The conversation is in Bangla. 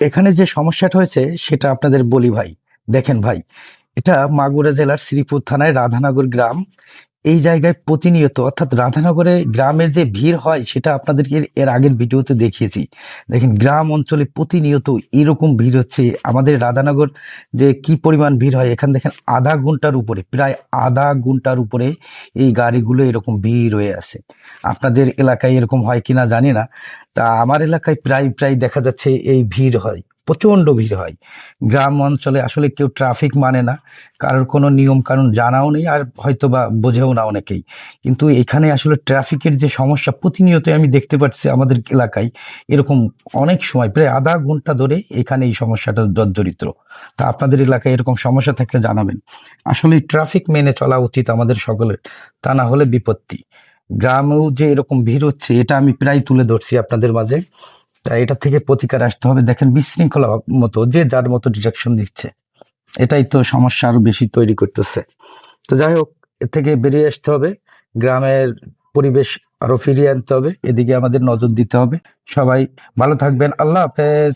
এখানে যে সমস্যাটা হয়েছে, সেটা আপনাদের বলি ভাই। দেখেন ভাই, এটা মাগুরা জেলার শ্রীপুর থানায় রাধানগর গ্রাম। এই জায়গায় প্রতিনিয়ত, অর্থাৎ রাধানগরে গ্রামের যে ভিড় হয়, সেটা আপনাদেরকে এর আগের ভিডিওতে দেখিয়েছি। দেখেন, গ্রাম অঞ্চলে প্রতিনিয়ত এরকম ভিড় হচ্ছে। আমাদের রাধানগর যে কি পরিমাণ ভিড় হয়, এখানে দেখেন আধা ঘণ্টার উপরে, প্রায় আধা ঘণ্টার উপরে এই গাড়িগুলো এরকম ভিড় হয়ে আছে। আপনাদের এলাকায় এরকম হয় কিনা জানি না, তা আমার এলাকায় প্রায় প্রায় দেখা যাচ্ছে এই ভিড় হয়। প্রচণ্ড ভিড় হয়। গ্রাম অঞ্চলে আসলে কেউ ট্রাফিক মানে না। কারোর কোনো নিয়ম কানুন জানাও নেই আর হয়তো বা বোঝেও না অনেকেই। কিন্তু এখানে আসলে ট্রাফিকের যে সমস্যা প্রতিনিয়ত আমি দেখতে পাচ্ছি আমাদের এলাকায়, এরকম অনেক সময়, প্রায় আধা ঘণ্টা ধরে এখানে এই সমস্যাটা জর্জরিত তা আপনাদের এলাকায় এরকম সমস্যা থাকলে জানাবেন। আসলে ট্রাফিক মেনে চলা উচিত আমাদের সকলের, তা না হলে বিপত্তি। গ্রামেও যে এরকম ভিড় হচ্ছে, এটা আমি প্রায় তুলে ধরছি আপনাদের মাঝে। এটা থেকে প্রতিকার আসতে হবে। দেখেন, বিশৃঙ্খলা মতো, যে যার মতো ডিরেকশন দিচ্ছে। এটাই তো সমস্যা আরও বেশি তৈরি করতেছে। তো যাই হোক থেকে বেরিয়ে আসতে হবে। গ্রামের পরিবেশ আরও ফিরিয়ে আনতে হবে। এদিকে আমাদের নজর দিতে হবে। সবাই ভালো থাকবেন। আল্লাহ হাফেজ।